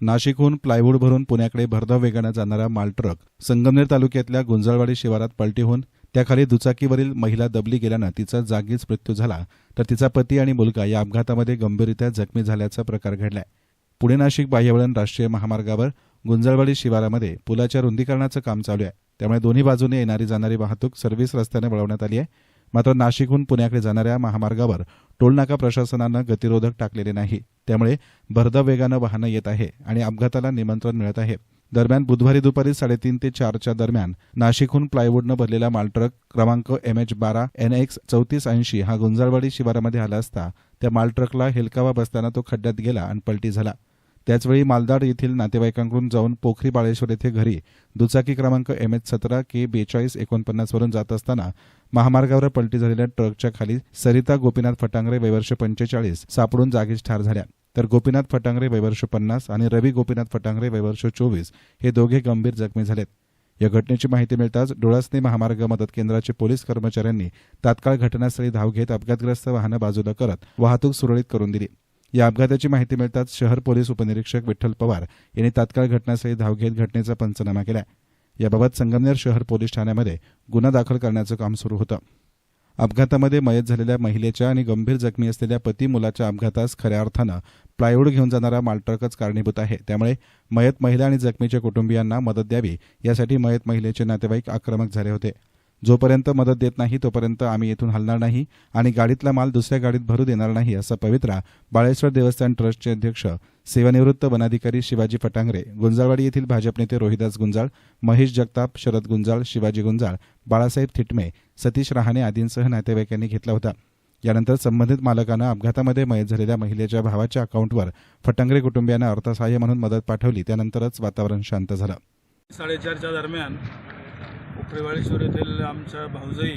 नाशिकहून प्लायवूड भरून पुण्याकडे भरधाव वेगानं जाणारा माल ट्रक संगमनेर तालुक्यातल्या गुंजाळवाडी शिवारात पलटी होऊन त्याखाली दुचाकीवरील महिला दबली गेल्यानं तिचा जागीच मृत्यू झाला तर तिचा पती आणि मुलगा या अपघातामध्ये गंभीररित्या जखमी झाल्याचा प्रकार घडलाय. पुणे नाशिक बाह्यवळण राष्ट्रीय महामार्गावर गुंजाळवाडी शिवारामध्ये पुलाच्या रुंदीकरणाचं काम चालू आहे. त्यामुळे दोन्ही बाजूने येणारी जाणारी वाहतूक सर्व्हिस रस्त्याने वळवण्यात आली आहे. मात्र नाशिकहून पुण्याकडे जाणाऱ्या महामार्गावर टोलनाका प्रशासनानं गतिरोधक टाकलेले नाही. त्यामुळे भरधाव वेगानं वाहनं येत आहे आणि अपघाताला निमंत्रण मिळत आहे. दरम्यान बुधवारी दुपारी साडेतीन ते चारच्या दरम्यान नाशिकहून प्लायवूडनं भरलेला मालट्रक क्रमांक एम एच बारा एन एक्स चौतीस ऐंशी हा गुंजाळवाडी शिवारामध्ये आला असता त्या मालट्रकला हेलकावा बसताना तो खड्ड्यात गेला आणि पलटी झाला. त्याचवेळी मालदाड येथील नातेवाईकांकडून जाऊन पोखरी बाळेश्वर येथे घरी दुचाकी क्रमांक एम एच सतरा के बेचाळीस एकोणपन्नास वरून जात असताना महामार्गावर पलटी झालेल्या ट्रकच्या खाली सरिता गोपीनाथ फटांगरे वैवर्ष पंचेचाळीस सापडून जागीच ठार झाल्या. तर गोपीनाथ फटांगरे वैवर्ष पन्नास आणि रवी गोपीनाथ फटांगरे वैवर्ष चोवीस हे दोघे गंभीर जखमी झालेत. या घटनेची माहिती मिळताच डोळसने महामार्ग मदत केंद्राचे पोलीस कर्मचाऱ्यांनी तात्काळ घटनास्थळी धाव घेत अपघातग्रस्त वाहनं बाजूला करत वाहतूक सुरळीत करून दिली. या अपघाताची माहिती मिळताच शहर पोलीस उपनिरीक्षक विठ्ठल पवार यांनी तात्काळ घटनास्थळी धाव घेत घटनेचा पंचनामा केला. याबाबत संगमनेर शहर पोलीस ठाण्यामध्ये गुन्हा दाखल करण्याचं काम सुरू होतं. अपघातामध्ये मयत झालेल्या महिलेच्या आणि गंभीर जखमी असलेल्या पती मुलाच्या अपघातास खऱ्या अर्थानं प्लायवूड घेऊन जाणारा मालट्रकच कारणीभूत आहे. त्यामुळे मयत महिला आणि जखमीच्या कुटुंबियांना मदत द्यावी यासाठी मयत महिलेचे नातेवाईक आक्रमक झाले होते. जोपर्यंत मदत देत नाही तोपर्यंत आम्ही येथून हलणार नाही आणि गाडीतला माल दुसऱ्या गाडीत भरू देणार नाही असा पवित्रा बाळेश्वर देवस्थान ट्रस्टचे अध्यक्ष सेवानिवृत्त वनाधिकारी शिवाजी फटांगरे गुंजाळवाडी येथील भाजप नेते रोहिदास गुंजाळ महेश जगताप शरद गुंजाळ शिवाजी गुंजाळ बाळासाहेब थिटमे सतीश रहाणे आदींसह नातेवाईकांनी घेतला होता. यानंतर संबंधित मालकानं अपघातामध्ये मयत झालेल्या महिलेच्या भावाच्या अकाउंटवर फटांगरे कुटुंबियांना अर्थसहाय्य म्हणून मदत पाठवली त्यानंतरच वातावरण शांत झालं. साडेचारच्या दरम्यान त्रिवाळेश्वर येथील आमच्या भाऊजाई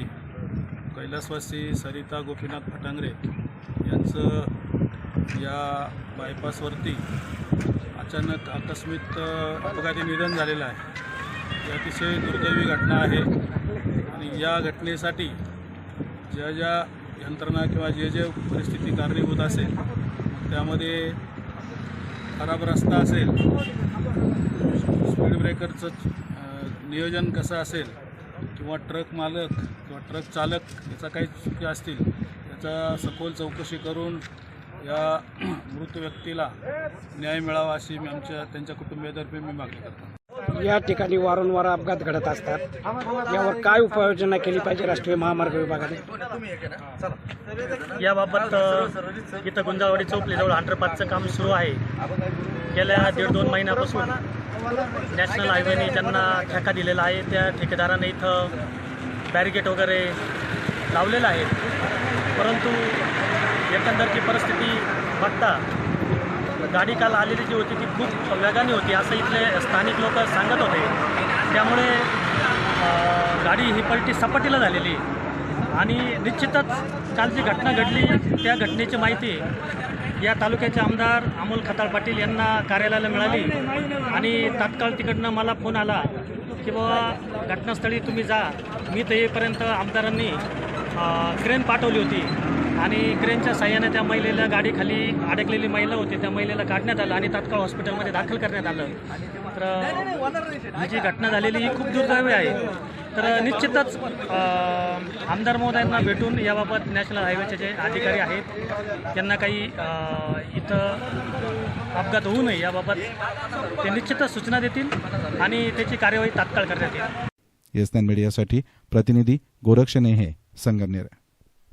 कैलासवासी सरिता गोपीनाथ फटांगरे यांचं या बायपासवरती अचानक आकस्मिक अपघाती निधन झालेलं आहे. ही अतिशय दुर्दैवी घटना आहे आणि या घटनेसाठी ज्या ज्या यंत्रणा किंवा जे जे परिस्थिती कारणीभूत असेल त्यामध्ये खराब रस्ता असेल स्पीड ब्रेकरचं नियोजन कसं असेल किंवा ट्रक मालक किंवा ट्रक चालक याचा काही चुकी असतील याचा सखोल चौकशी करून या मृत व्यक्तीला न्याय मिळावा अशी मी आमच्या त्यांच्या कुटुंबियातर्फे मी मागणी करतो. या ठिकाणी वारंवार अपघात घडत असतात. यावर काय उपाययोजना केली पाहिजे राष्ट्रीय महामार्ग विभागाने? याबाबत इथं गुंजावाडी चौकलीजवळ अंडरपासचं काम सुरू आहे. गेल्या दीड दोन महिन्यापासून नॅशनल हायवेने ज्यांना ठेका दिलेला आहे त्या ठेकेदाराने इथं बॅरिगेट वगैरे लावलेलं आहे. परंतु एकंदरची परिस्थिती बघता गाडी काल आलेली जी होती ती खूप वेगाने होती. असं इथले स्थानिक लोक सांगत होते. त्यामुळे गाडी ही पलटी सपाटीला झालेली. आणि निश्चितच काल जी घटना घडली त्या घटनेची माहिती या तालुक्याचे आमदार अमोल खताळ पाटील यांना कार्यालयाला मिळाली. आणि तात्काळ तिकडनं मला फोन आला की बाबा घटनास्थळी तुम्ही जा. मी तर येईपर्यंत आमदारांनी क्रेन पाठवली होती. आणि क्रेनच्या साह्याने त्या महिलेला गाडीखाली अडकलेली महिला होती त्या महिलेला काढण्यात आलं आणि तात्काळ हॉस्पिटलमध्ये दाखल करण्यात आलं. तर ही जी घटना झालेली ही खूप दुर्दैवी आहे. तर निश्चितच आमदार महोदयांना भेटून याबाबत नॅशनल हायवेचे जे अधिकारी आहेत त्यांना काही इथं अपघात होऊ नये याबाबत ते निश्चितच सूचना देतील आणि त्याची कार्यवाही तात्काळ करण्यात येईल. येस मीडियासाठी प्रतिनिधी गोरक्ष नेहे संगमनेर.